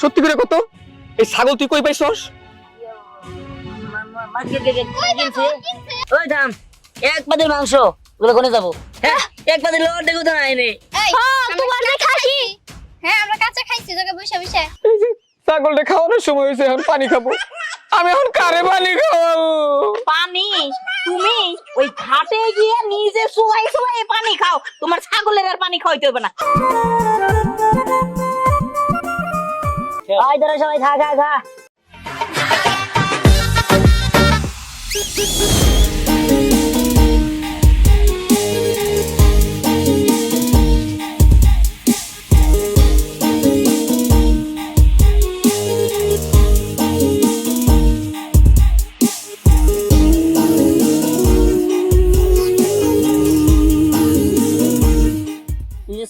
সত্যি করে কত? এই ছাগল তুই কই পাইছস? ওই থাম এক পাতিল মাংস ওগুলো কোনে যাব? হ্যাঁ এক পাতিল লোড দেখো তো নাই তোমার যে খাসি হ্যাঁ আমরা কাঁচা খাইছি বসে বসে। ছাগলটা খাওয়ানোর সময় হয়েছে এখন পানি খাব। আমি এখন কারে পানি খাওয়াবো পানি? তুমি ওই ঘাটে গিয়ে নিজে শুয়াই শুয়াই পানি খাও। তোমার ছাগলের আর পানি খাওয়াইতে হবে না। আয় ধরো সবাই, খা খা খা।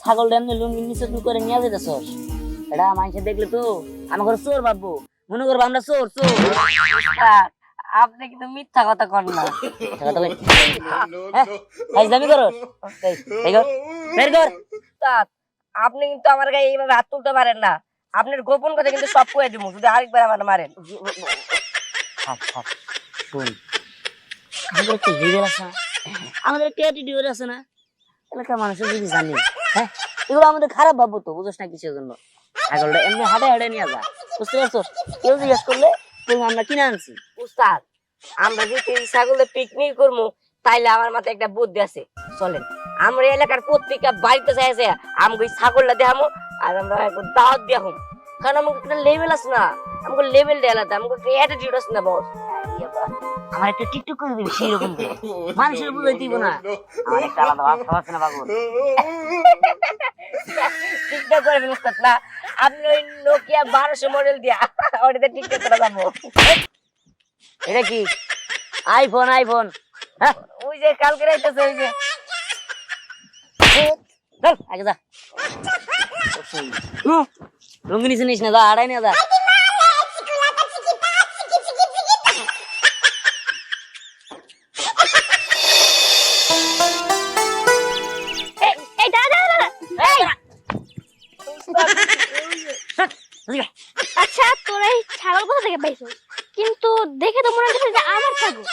ছাগল ড্যাম লুঙ্গি নিচে করে নিয়ে যেতেছস এটা মানুষে দেখলে তো ঘরে চোর ভাববো মনে করব আমরা চোর চোর। আপনি কিন্তু মিথ্যা কথা কর না। হ্যাঁ ফাইজলামি করো। বের আপনি কিন্তু আমার গায়ে এইভাবে হাত তুলতে পারেন না। আপনার গোপন কথা কিন্তু সব কয়ে দিব শুধু আরেকবার আমার মারেন। শুন। আমাদের একটা লিডার আছে না? আমাদের একটা অ্যাটিটিউড আছে না? এলাকার মানুষের যদি জানি। হ্যাঁ এগুলো আমাদের খারাপ ভাববো তো বুঝোস না কিসের জন্য। ছাগলটা এমনি হাটে হাটে নিয়ে যা। বুঝতে পারছ? কেউ জিজ্ঞেস করলে তুমি আমরা কিনে আনছি। উস্তাদ, আমরা যদি ছাগলে পিকনিক করব তাইলে আমার মাথায় একটা বুদ্ধি আছে। চলেন, আমরা এলাকার প্রত্যেকটা বাড়িতে চাইছে আমাকে ছাগলটা দেখামো, আর আমরা দাওয়াত দেখাম। কারণ আমাকে একটা লেভেল আছে না, আমাকে লেভেল দেওয়া আমাকে একটা অ্যাটিটিউড আছে না বস। আমার একটা টিকটক করে দিবি সেই রকম করে। মানুষের বুঝাই দিব না আমার একটা আলাদা আছে না বাবু। টিকটক করে উস্তাদ না। আপনি ওই নোকিয়া বারোশো মডেল দিয়া ওটাতে টিকটক করে যাব এটা কি? আইফোন আইফোন হ্যাঁ ওই যে কালকে রাইতেছে ওই যে। চল আগে যা। নিস না যা আড়াই না যা। আচ্ছা তোর এই ছাগল কোথা থেকে পাইছো? কিন্তু দেখে তো মনে হচ্ছে যে আমার ছাগল।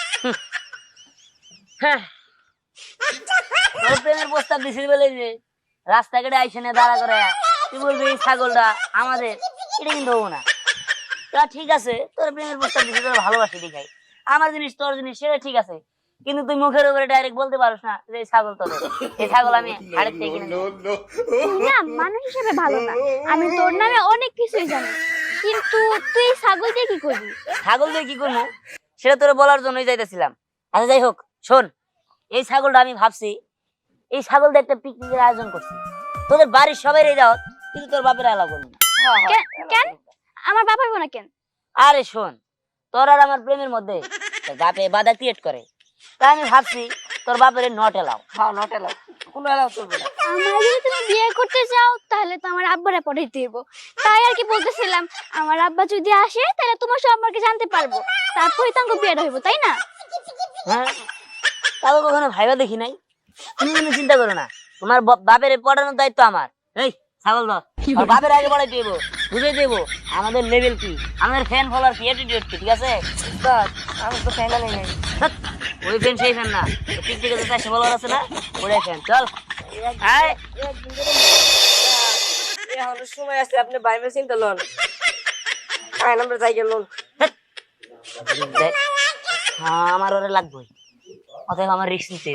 হ্যাঁ। প্রেমের প্রস্তাব দিছিল বলে যে, রাস্তাঘাটে আইসে না, দাঁড়া করে। তুই বলবি, এই ছাগলটা আমাদের, এটা কিন্তু হব না। তা ঠিক আছে, তোর প্রেমের প্রস্তাব দিছি, তোর ভালোবাসি দেখাই। আমার জিনিস, তোর জিনিস, সেটা ঠিক আছে। কিন্তু তুই মুখের উপরে ডাইরেক্ট বলতে পারস না যে এই ছাগল তোদের এই ছাগল আমি হাড়ের থেকে কিনে। না মানুষ হিসেবে ভালো না। আমি তোর নামে অনেক কিছুই জানি। কিন্তু তুই ছাগল দিয়ে কি করবি? ছাগল দিয়ে কি করব? সেটা তোর বলার জন্যই যাইতেছিলাম। আচ্ছা যাই হোক শোন এই ছাগলটা আমি ভাবছি এই ছাগল দিয়ে একটা পিকনিকের আয়োজন করছি। তোদের বাড়ির সবাই রে যাও কিন্তু তোর বাপের আলাদা করবি না। কেন? কেন? আমার বাবার বোনা কেন? আরে শোন তোর আর আমার প্রেমের মধ্যে তোর বাপে বাধা ক্রিয়েট করে। তাই আমি ভাবছি তোর বাপের নট এলাও হ্যাঁ নট এলাও কোনো এলাও চলবে না। আমার যদি তুমি বিয়ে করতে চাও তাহলে তো আমার আব্বারা পড়াই দিব। তাই আর কি বলতেছিলাম আমার আব্বা যদি আসে তাহলে তোমার সম্পর্কে জানতে পারব। তারপরে তো আমাকে হইব তাই না? হ্যাঁ তাও কখনো ভাইবা দেখি নাই? তুমি কোনো চিন্তা করো না। তোমার বাপের পড়ানোর দায়িত্ব আমার। এই ছাগল ধর। বাপের আগে পড়াই দেবো বুঝে দেবো। আমাদের লেভেল কি? আমাদের ফ্যান ফলোয়ার কি? অ্যাটিটিউড কি ঠিক আছে? আমি তো ফাইনালি নেই। ওই ফ্যান সেই ফ্যান না। পিকনিকে যে চারশো ফলোয়ার আছে না? ওটাই ফ্যান চল। আয়। এখন সময় আছে আপনি চিন্তা লন। আইন আমরা যাই গেল দেখ, হ্যাঁ আমার ওরে লাগবেই। অতএব আমার রিস্ক নিতে?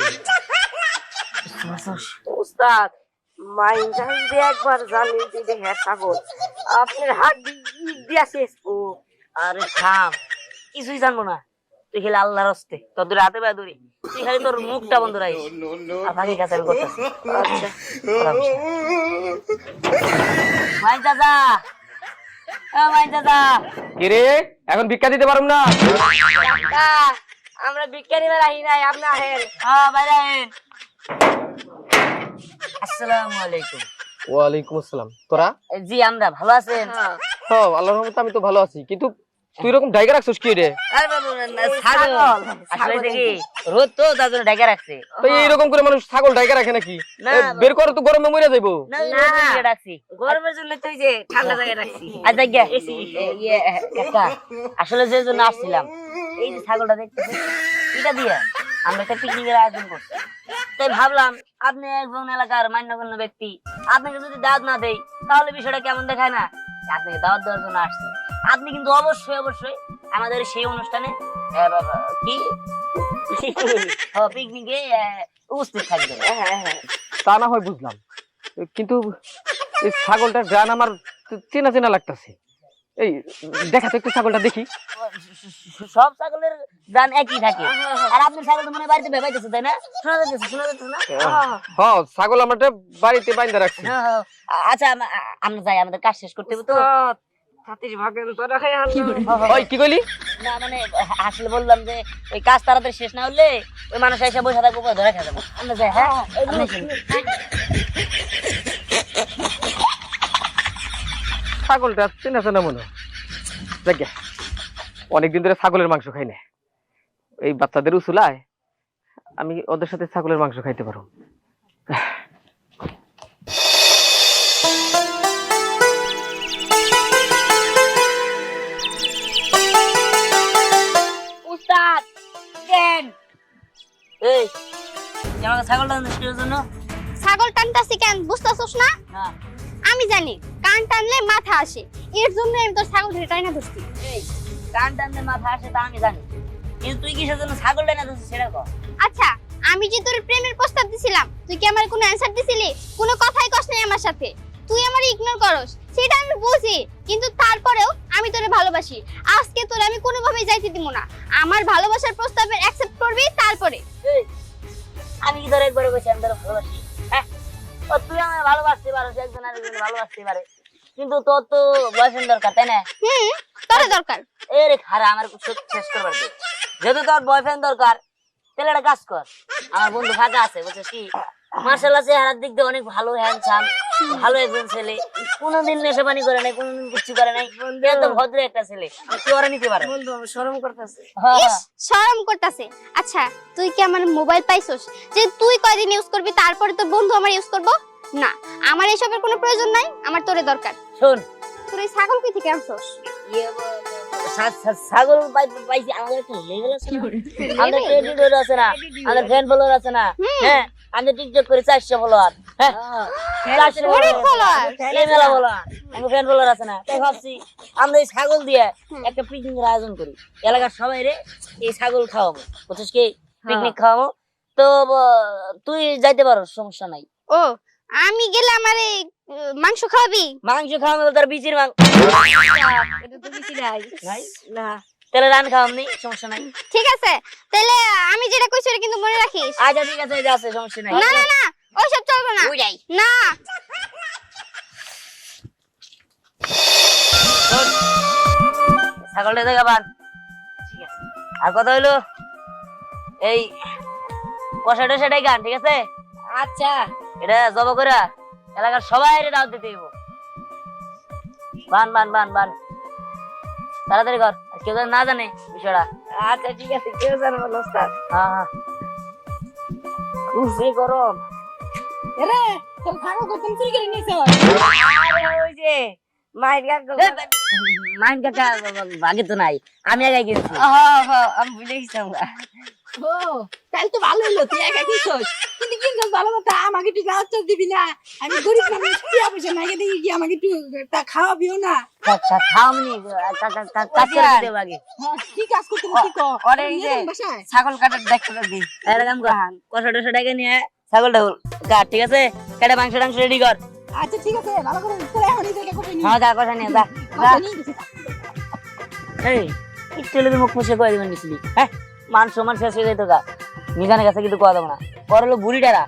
উস্তাদ মাইন্ড যদি একবার জানি যে হ্যাঁ ছাগল। আপনার হাত দিয়া শেষ ও। আরে থাম। কিছুই জানব না। তুই খালি আল্লাহর হস্তে। তোর দূরে হাতে পায়ে ধরি তুই খালি তোর মুখটা বন্ধ রাখিস। আর বাকি কাজ আমি করতেছি আচ্ছা মাই চাচা! মাই চাচা! কিরে এখন ভিক্ষা দিতে পারুম না? আমরা বিজ্ঞানী মেলা আহি নাই আপনি আহেন হ্যাঁ বাইরে আইন আসসালামু আলাইকুম। ওয়ালাইকুম আসসালাম। তোরা? জি আমরা ভালো আছেন। হ্যাঁ। হ্যাঁ আল্লাহর রহমতে আমি তো ভালো আছি। কিন্তু তুই এরকম ডাইগা রাখছিস কি রে? আরে বাবা, না, না, ছাগল। আসলে ছাগল হয়েছে কি রোদ তো তার জন্য রাখছে। তো এইরকম করে মানুষ ছাগল ডাইগা রাখে নাকি? বের করে তো গরমে মরে যাইবো। না না। রাখছি। গরমের জন্য তুই যে ঠান্ডা জায়গায় রাখছি। আচ্ছা ইয়ে, কাকা, আসলে যে জন্য আসছিলাম এই যে ছাগলটা দেখতেছি এটা দিয়ে আমরা একটা পিকনিকের আয়োজন করছি। তাই ভাবলাম আপনি একজন এলাকার মান্যগণ্য ব্যক্তি আপনাকে যদি দাওয়াত না দেই তাহলে বিষয়টা কেমন দেখায় না? আপনাকে দাওয়াত দেওয়ার জন্য আসছি। আপনি কিন্তু অবশ্যই অবশ্যই আমাদের সেই অনুষ্ঠানে কি? পিকনিকে উপস্থিত থাকবেন। হ্যাঁ হ্যাঁ তা না হয় বুঝলাম। কিন্তু এই ছাগলটার গান আমার চেনা চেনা লাগতাছে। এই দেখা তো একটু ছাগলটা দেখি। সব ছাগলের গান একই থাকে। আর আপনার ছাগল তো মনে হয় বাড়িতে ভেবাইতেছে তাই না? শোনা যাচ্ছে শোনা যাচ্ছে না? হ ছাগল আমারটা বাড়িতে বাইন্দা রাখছি। হ্যাঁ, হ্যাঁ। আচ্ছা আমরা যাই আমাদের কাজ শেষ করতে হবে তো। তোরা খাই আনলো ওই কি কইলি? না মানে আসলে বললাম যে ওই কাজ তাড়াতাড়ি শেষ না হলে ওই মানুষ এসে বসে থাকব ধরে খেয়ে যাব আমরা যাই। হ্যাঁ ছাগলটা চেনা চেনা মনে হয়। অনেকদিন ধরে ছাগলের মাংস খাই না। এই বাচ্চাদের উসুলায় আমি ওদের সাথে ছাগলের মাংস খাইতে পারো এই আমাকে ছাগলটা আনিস কিসের জন্য? ছাগল টানতাছি কেন? বুঝতেছস না? না আমি জানি কান টানলে মাথা আসে। এর জন্য আমি তোর ছাগল ধরে টাইনা ধরছি। এই কান টানলে মাথা আসে তা আমি জানি। কিন্তু তুই কিসের জন্য ছাগলটা না দিচ্ছিস সেটা কর। আচ্ছা আমি যে তোর প্রেমের প্রস্তাব দিছিলাম তুই কি আমার কোনো অ্যানসার দিছিলি? কোনো কথাই কস নাই আমার সাথে। তুই আমার ইগনোর করস সেটা আমি বুঝি কিন্তু তারপরেও আমি তোরে ভালোবাসি। আজকে তোরে আমি কোনোভাবেই যাইতে দিব না। আমার ভালোবাসার প্রস্তাবের অ্যাকসেপ্ট করবি তারপরে। আমি কি তোর একবারে বলছি আমি তোর ভালোবাসি? হ্যাঁ? ও তুই আমার ভালোবাসতে পারো একজন আরেকজন ভালোবাসতে পারে। কিন্তু তোর তো বয়ফ্রেন্ড দরকার তাই না? হুম তোরে দরকার। এ রে খারা আমার সত্যি শেষ করবার দে যেহেতু তোর বয়ফ্রেন্ড দরকার তাহলে একটা কাজ কর। আমার বন্ধু ফাঁকা আছে বুঝছিস কি? মার্শাল মার্শাল্লাহ চেহারার দিক দিয়ে অনেক ভালো হ্যান্ডসাম ভালো একজন ছেলে। কোনোদিন নেশা পানি করে নাই কোনোদিন কিছু করে নাই। একদম ভদ্র একটা ছেলে। তুই ওরা নিতে পারো? বন্ধু আমি শরম করতেছে। হ্যাঁ, শরম করতেছে। আচ্ছা তুই কি আমার মোবাইল পাইছস? যে তুই কয়দিন ইউজ করবি তারপরে তোর বন্ধু আমার ইউজ করব? না আমার এসবের কোনো প্রয়োজন নাই আমার তোরে দরকার। শোন। তোর এই ছাগল কই থেকে আনছস? ইয়ে ছাগল পাইছি। আমাদের একটা লেভেল আছে না? আমাদের ক্রেডিট আছে না? আমাদের ফ্যান ফলোয়ার আছে না? হ্যাঁ? আমি টিকটক করে চারশো ফলোয়ার হ্যাঁ। চারশো অনেক follower। follower। এই মেলা ফলোয়ার আমার ফ্যান ফলোয়ার আছে না। তাই ভাবছি আমরা এই ছাগল দিয়ে একটা পিকনিকের আয়োজন করি। এলাকার সবাই রে এই ছাগল খাওয়াবো। বুঝছিস কি? পিকনিক খাওয়াবো। তো তুই যাইতে পারো সমস্যা নাই। ও আমি গেলে আমার মাংস খাওয়াবি? মাংস খাওয়াবো তার বিচির মাংস এটা তো নাই? না। তাহলে রান সমস্যা নাই। ঠিক আছে তাহলে আমি যেটা কইছি ওটা কিন্তু মনে রাখিস। আচ্ছা ঠিক আছে যে আছে সমস্যা নাই। না না না ওইসব চলবে না। না। ছাগলটা দেখা আর কথা হইল এই কষাটা সেটাই গান ঠিক আছে? আচ্ছা। এটা জব করে এলাকার সবাই দাওয়াত দিতে বান বান বান বান। তাড়াতাড়ি কর। কেউ যেন না জানে বিষয়টা। আচ্ছা ঠিক আছে কেউ জানব না স্যার হ্যাঁ হ্যাঁ। খুবই গরম। আরে ওই যে মাইন কাকা। মাইন কাকা ভাগে তো নাই। আমি আগে গেছি। হ্যাঁ হ্যাঁ আমি ভুলে গেছিলাম ও তাহলে তো ভালো হলো তুই একা কিছোস কিন্তু কিন্তু ভালো কথা আমাকে একটু গাছ দিবি না? আমি গরিব মানুষ টিয়া পয়সা নাই দেখি কি আমাকে একটু তা খাওয়াবিও না? খাওয়ামনি কাজ করে দিতে আগে হ্যাঁ, কি কাজ করতে কি কর। ওরে এই যে- ছাগল কাটার দি এরকম ডেকে নিয়ে ছাগলটা কাট ঠিক আছে? কেটে মাংস টাংস রেডি কর। আচ্ছা ঠিক আছে ভালো করে এখন নিয়ে হ্যাঁ যা নিয়ে যা। এই একটু মুখ মুছে কয়ে দেবেন নিছিলি হ্যাঁ? মান সমান শেষ হয়ে যেত গা। নিজানের কাছে কিন্তু কথা দেবো না। পরে হলো বুড়িটারা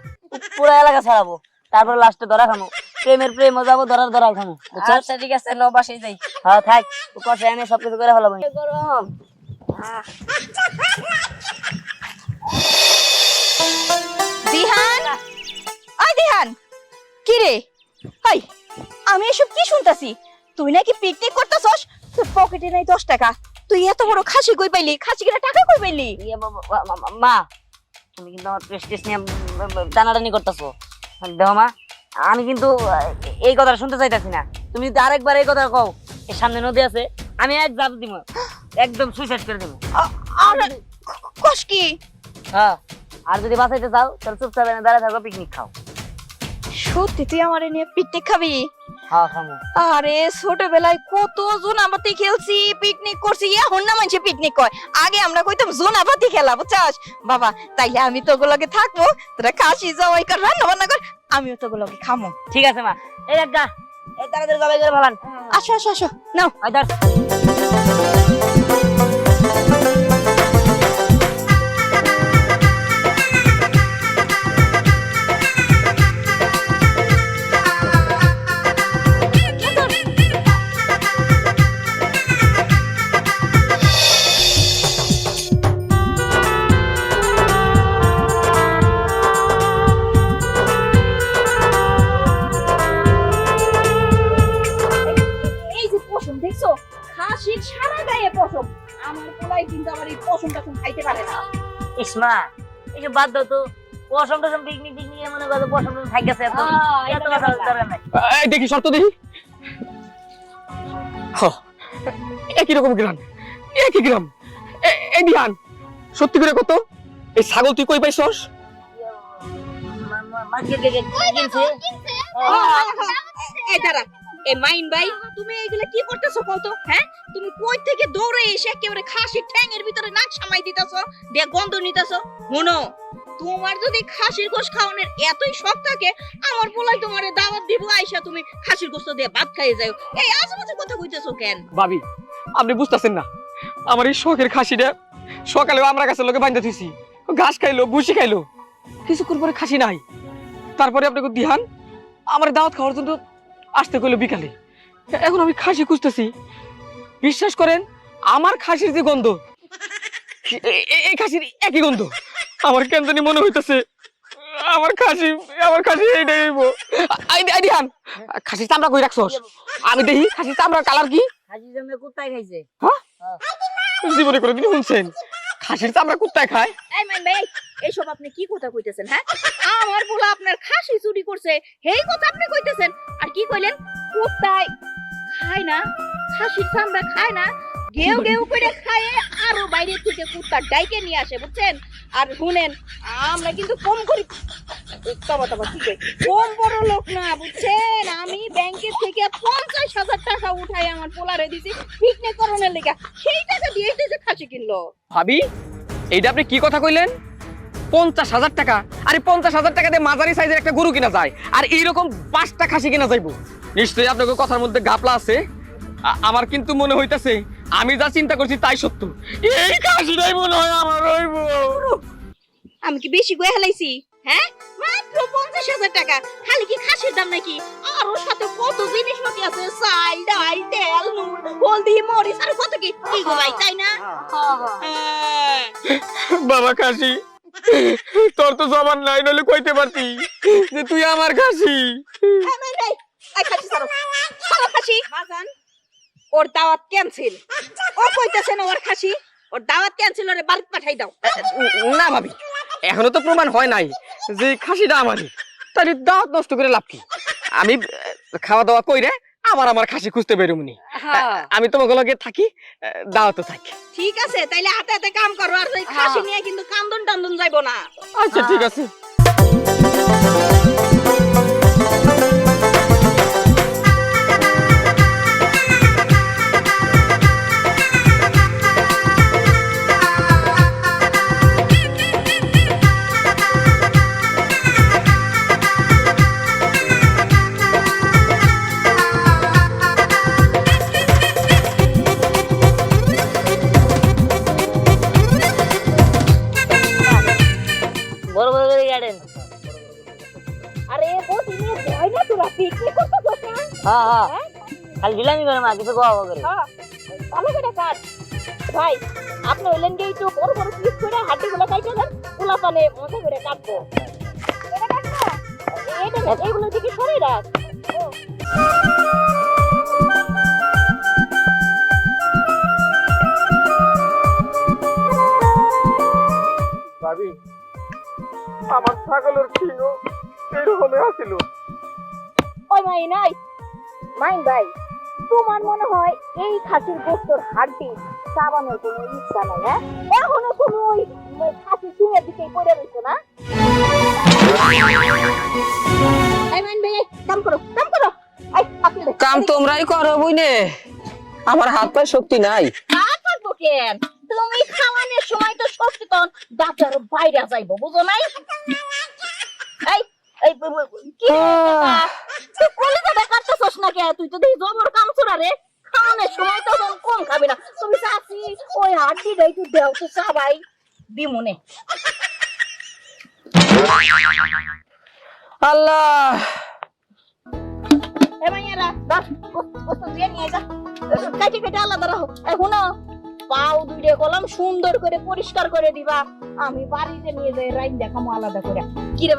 পুরো এলাকা ছাড়াবো। তারপর লাস্টে ধরা খামো। প্রেমের প্রেম যাব ধরার ধরা খামো। আচ্ছা ঠিক আছে ন বাসায় যাই। হ্যাঁ থাক। কষা এনে সবকিছু করে ফেলাবো। গরম। দিহান? আই দিহান। কি রে? হাই আমি এসব কি শুনতাছি? তুই নাকি পিকনিক করতেছস? তোর পকেটে নাই দশ টাকা। তুই এত বড় খাসি কই পাইলি? খাসি কিনা টাকা কই পাইলি? ইয়ে বাবা- মা- তুমি কিন্তু আমার প্রেস্টিজ নিয়ে টানাটানি করতেছো। দেখো মা আমি কিন্তু এই কথাটা শুনতে চাইতাছি না। তুমি যদি আরেকবার এই কথা কও এর সামনে নদী আছে আমি এক জাপ দিব একদম সুইসাইড করে দিব আর কস কি? হ্যাঁ আর যদি বাঁচাইতে চাও তাহলে চুপচাপ এনে দাঁড়ায় থাকো পিকনিক খাও। সত্যি তুই আমারে নিয়ে পিকনিক খাবি? আরে ছোটবেলায় কত জোনাবাতি খেলছি পিকনিক করছি এখন না মানুষে পিকনিক কয়। আগে আমরা কইতাম জোনাবাতি খেলা বুঝছাস? বাবা তাইলে আমি তো ওগুলোকে থাকব তোরা খাসি জবাই কর রান্না বান্না কর আমিও তো ওগুলোকে খামো। ঠিক আছে মা। এই এই তাড়াতাড়ি জবাই করে ভালান আসো আসো আসো নাও। পোলাই কিন্তু আবার এই পশম টশম খাইতে পারে না ইসমা এইসব বাদ দাও তো পশম টসম পিকনিক পিকনিক মনে করো পশম টসম খাই গেছে এত এত কথা দরকার নাই এই দেখি শর্ত দেখি একই রকম গ্রাম একই গ্রাম এ- এই দিহান সত্যি করে কত এই ছাগল তুই কই পাইছস মা- মা- মা কে কে কে কিনছে এই দাঁড়া এ মাইন ভাই। তুমি এইগুলা কি করতেছো কত হ্যাঁ? তুমি কই থেকে দৌড়ে এসে একেবারে খাসির ঠ্যাঙের ভিতরে নাক সামাই দিতেছো, দিয়ে গন্ধ নিতেছো। শুনো তোমার যদি খাসির গোশ খাওয়ানোর এতই শখ থাকে, আমার পোলাই তোমার দাওয়াত দিব, আইসা তুমি খাসির গোস্ত দিয়ে ভাত খাইয়ে যাও এই আজেবাজে কথা কইতেছো কেন? ভাবি, আপনি বুঝতেছেন না। আমার এই শখের খাসিটা সকালেও আমরা কাছে লোকে বান্ধা থুইছি। ঘাস খাইলো, ভুসি খাইলো কিছুক্ষণ পরে খাসি নাই। তারপরে আপনাকে দিহান, আমার দাওয়াত খাওয়ার জন্য আসতে কইলো বিকালে। এখন আমি খাসি খুঁজতেছি। বিশ্বাস করেন আমার খাসির যে গন্ধ এই খাসির একই গন্ধ। আমার কেন জানি মনে হইতেছে আমার খাসি আমার খাসি এইটাই আই দিহান খাসির চামড়া কই রাখছস? আমি দেখি খাসির চামড়ার কালার কি? হাজি জমে কুত্তায় খাইছে। জীবনে কোনোদিন শুনছেন। খাসির চামড়া কুত্তায় খায়? এই মাইন ভাই এইসব আপনি কি কথা কইতেছেন হ্যাঁ? আমার বলা আপনার খাসি চুরি করছে হেই কথা আপনি কইতেছেন। আর কি কইলেন? কুত্তায় খায় না, খাসির চামড়া খায় না গেউ গেউ করে খায় আরও বাইরে থেকে কুত্তা ডাইকে নিয়ে আসে, বুঝছেন? আর শুনেন, আমরা কিন্তু কম করি। কম বড় লোক না, বুঝছেন? আমি ব্যাংকের থেকে পঞ্চাশ হাজার টাকা উঠাই আমার পোলারে দিছি পিকনিক করণের লেগা। সেই টাকা দিয়ে যে খাসি কিনলো। ভাবি, এইটা আপনি কি কথা কইলেন? পঞ্চাশ হাজার টাকা? আরে পঞ্চাশ হাজার টাকা দিয়ে মাঝারি সাইজের একটা গরু কিনা যায়। আর এইরকম পাঁচটা খাসি কিনা যাইবো। নিশ্চয়ই আপনাকে কথার মধ্যে গাপলা আছে। আমার কিন্তু মনে হইতাছে আমি যা চিন্তা করছি তাই সত্য। এই খাসিটাই মনে হয় আমার হইব। আমি কি বেশি গয়ে হেলাইছি? হ্যাঁ? মাত্র পঞ্চাশ হাজার টাকা। খালি কি খাসির দাম নাকি? আর ওর সাথে কত জিনিস জিনিসপাতি আছে? চাল ডাল তেল নুন হলদি মরিচ আর কত কি? কি গো ভাই তাই না? হ্যাঁ। বাবা খাসি তোর তো জবান নাই নইলে কইতে পারতি যে তুই আমার খাসি। এই, এই, এই খাসি ছাড়ো। ছাড়ো খাসি। বাজান। ওর দাওয়াত ক্যান্সেল ও কইতেছে না ওর খাসি ওর দাওয়াত ক্যান্সেল ওরে বাড়ি পাঠাই দাও। না ভাবি এখনও তো প্রমাণ হয় নাই যে খাসিটা আমারই। তাহলে দাওয়াত নষ্ট করে লাভ কি? আমি খাওয়া দাওয়া কইরে আবার আমার খাসি খুঁজতে বেরোমনি। আমি তোমাকে লগে থাকি দাওয়াত থাকি। ঠিক আছে তাইলে হাতে হাতে কাম করো আর ওই খাসি নিয়ে কিন্তু কান্দন টান্দন যাইবো না। আচ্ছা ঠিক আছে। হ্যাঁ, হ্যাঁ। খালি ঢিলামি করে মা কিছু গোয়া করে। হ্যাঁ। ভালো করে ভাই আপনি হইলেন কি একটু বড় বড় পিস করে হাড্ডি গুলো কাটে দেন পালে মজা করে কাটবো। এইগুলো দিকে সরে রাখ আমার ছাগলের সিংহ এইরকমই আসিল ওই মাই নাই। মাইন ভাই তোমার মনে হয় এই খাসির গোস্তর হাড্ডি চাবানোর কোনো ইচ্ছা নাই হ্যাঁ? এখনও তুমি ওই ওই খাসির দিকে পড়ে রয়েছো না? কাম করো কাম করো। তোমরাই করো বুঝনে আমার হাত পায়ে শক্তি নাই। কেন তুমি খাওয়ানোর সময় তো সচেতন ডাক্তার বাইরে যাইবো বুঝো নাই? এই আল্লাহ দিয়ে নিয়ে যা কাটি রাখো পাও দুইটা কলম সুন্দর করে পরিষ্কার করে দিবা আমি বাড়িতে নিয়ে যাই রাইন দেখামো আলাদা করে কি রে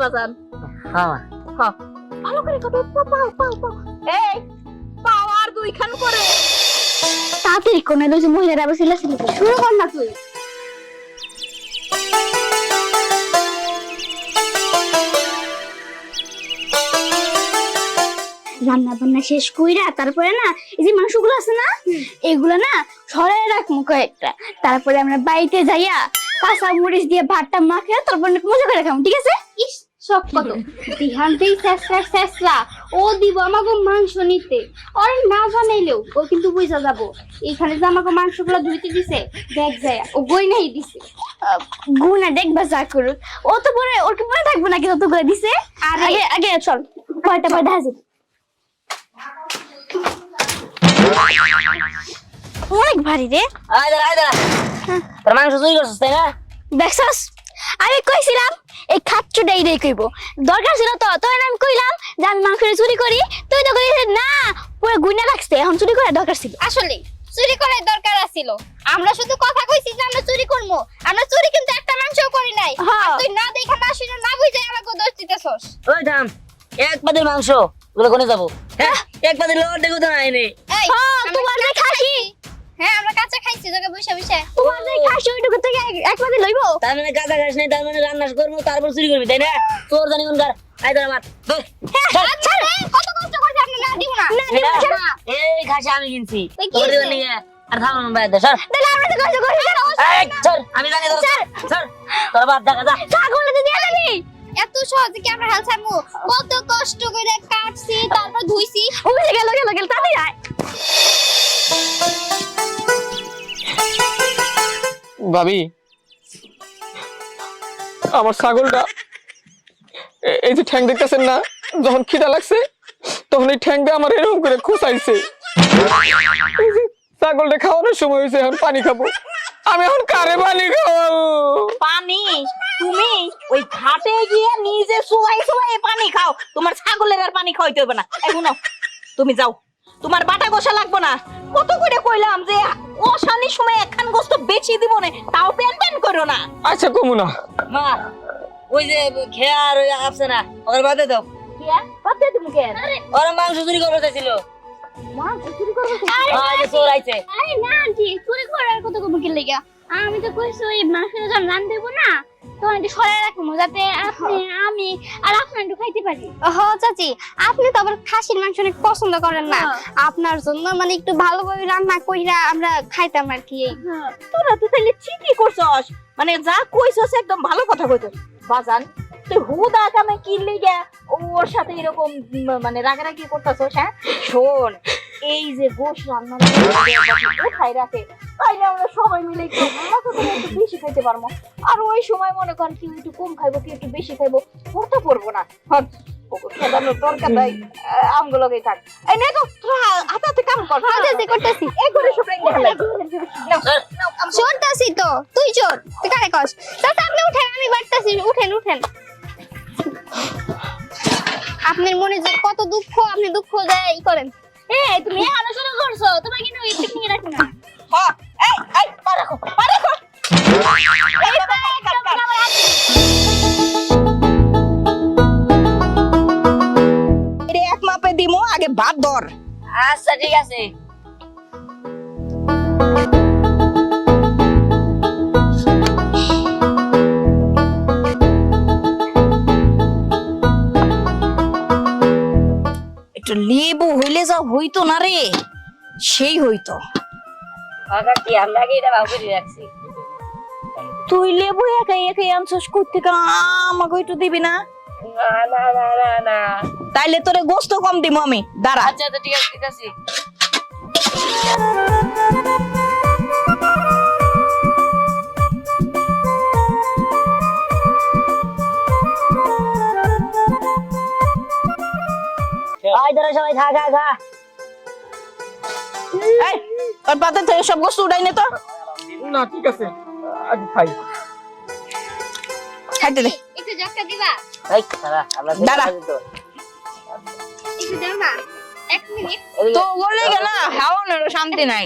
ভালো করে কাটো পাও পাও পাও পাও। এই দুইখান করে। তাড়াতাড়ি কোনে লইছে মহিলারা শুরু কর না তুই। রান্না বান্না শেষ কইরা তারপরে না এই যে মাংসগুলো আছে না এগুলো না সরাই রাখব কয়েকটা। তারপরে আমরা বাড়িতে যাইয়া কাঁচা মরিচ দিয়ে ভাতটা মাখে তারপর মজা করে খাব ঠিক আছে? ইস সব কত? দিহান্তেই শেষরা শেষরা ও দিব আমাকে মাংস নিতে। ওর না জানাইলেও ও কিন্তু বুঝা যাব। এখানে যে আমাকে মাংসগুলো ধুইতে দিছে দেখ যায় ও গই নাই দিছে। গুনা দেখবা যা করুক। ও তো পরে ওর কি মনে থাকবে নাকি করে দিছে? আগে আগে চল কয়টা পয়টা হাজির অনেক ভারী রে। আয় দাঁড়া আয় দাঁড়া। তোর মাংস চুরি করছিস তাই না? দেখছস? আমি কইছিলাম এই খাচ্চুটা এইটাই কইব। দরকার ছিল তো তোর আমি কইলাম যে আমি মাংস চুরি করি। তুই তো কইছিস না পুরো গুইনা রাখছে এখন চুরি করার দরকার ছিল। আসলে চুরি করার দরকার আছিল। আমরা শুধু কথা কইছি যে আমরা চুরি করব আমরা চুরি কিন্তু একটা মাংসও করি নাই। আর তুই না দেখা না শুনে না বুঝে আমাকে দোষ দিতেছস। ওই থাম এক পাতিল মাংস ওগুলো কোনে যাব? হ্যাঁ এক পাতিল লোড দেখো তো নাই নে এই তোমার যে খাসি হ্যাঁ আমরা কাঁচা খাইছি তোকে বসে বসে। তোমার যে খাসি ওইটুকু থেকে একবারে লইবো? তার মানে কাঁচা খাস নাই তার মানে রান্না করব তারপর চুরি করবি তাই না? তোর জানি কোনকার আয় দাঁড়া মার ধর। আচ্ছা রে কত কষ্ট করে আপনি না দিব না। না দিব না এই খাসি আমি কিনছি। তোর হইছে? দিবেন আর থাম আমার বাইরে সর তাহলে আমরা তো কষ্ট করি না এই, সর আমি জানি তোর সর তোর বাদ দেখা যা। ছাগল তো দিয়ে দিবি। এত সহজে কি আমরা হাল ছাড়বো? কত কষ্ট করে কাটছি তারপর ধুইছি। বুঝে গেল গেল গেল তাড়াতাড়ি আয়। ভাবি, আমার ছাগলটা এই যে ঠ্যাং দেখতেছেন না, যখন খিদা লাগছে, তখন এই ঠ্যাংটা আমার এরকম করে খুসাইছে ছাগলটা খাওয়ানোর সময় হয়েছে, এখন পানি খাব। আমি এখন কারে পানি খাওয়াবো? পানি? তুমি ওই ঘাটে গিয়ে নিজে সোয়াই সোয়াই পানি খাও। তোমার ছাগলের আর পানি খাওয়াইতে হবে না। এখন তুমি যাও। তোমার বাটা গোসা লাগবো না। কত করে কইলাম যে অশানি সময় একখান গোস্ত বেচি দিব না তাও প্যান প্যান করো না। আচ্ছা কমু না। মা ওই যে খেয়ার ওই আছে না ওর বাদে দাও। কি আর দিমু কেন? ওর মাংস চুরি করতে চাইছিল। মাংস চুরি করবে আরে চোর আইছে। আরে না আন্টি চুরি করার কথা কম কি লেগা? আমি তো কইছি ওই মাংস যখন রান দেবো না। তখন একটু সরাই রাখব যাতে আপনি আমি আর আপনি একটু খাইতে পারি। হ চাচি আপনি তো আবার খাসির মাংস অনেক পছন্দ করেন না। আপনার জন্য মানে একটু ভালোভাবে রান্না কইরা আমরা খাইতাম আর কি। তোরা তো তাহলে ঠিকই করছস। মানে যা কইছস একদম ভালো কথা কইছস বাজান তুই হুদা কামে কি লিগে ওর সাথে এরকম মানে রাগারাগি করতেছস হ্যাঁ? শোন এই যে গোশ রান্না খাই রাখে তাইলে আমরা সবাই মিলে একটু একটু বেশি খাইতে পারব। আর ওই সময় মনে করেন কেউ একটু কম খাইবো কেউ একটু বেশি খাইবো পড়তে পড়ব না। হ্যাঁ, খেদানোর দরকার নাই আমগুলোকে থাক। এই নে তো হাতাতে কাম কর চাচি করতেছি। এগুলো সব চোরতাছি তো তুই চোর তুই কারে কস? চাচা আপনি উঠেন আমি বাড়তাছি উঠেন উঠেন। আপনার মনে যে কত দুঃখ আপনি দুঃখ ই করেন। এ তুমি আলোচনা করছ তোমার কিন্তু একটু নিয়ে রাখো না। হ্যাঁ, এই এই পা রাখো পা রাখো। এই পা কাট, কাট। এরে এক মাপে দিমো আগে ভাত ধর। আচ্ছা ঠিক আছে। হইতো না রে সেই হইতো। কাকা আমরা আগে এটা ভাব করে রাখছি? তুই লেবু একাই একাই আনছস করতে আমাকে একটু দিবি না? না না না না না। তাইলে তোরে গোস্ত কম দিব আমি। দাঁড়া। আচ্ছা আচ্ছা ঠিক আছে ঠিক আছে আয় সবাই খা খা খা। এই ওর পাতে থেকে সব গোস্ত উঠাই নে তো। না ঠিক আছে আজ খাই। খাইতে দে। একটু জগটা দিবা। এই সারা আমরা দাঁড়া। একটু দাও না এক মিনিট। তো বলে গেল হাওয়ানোর শান্তি নাই।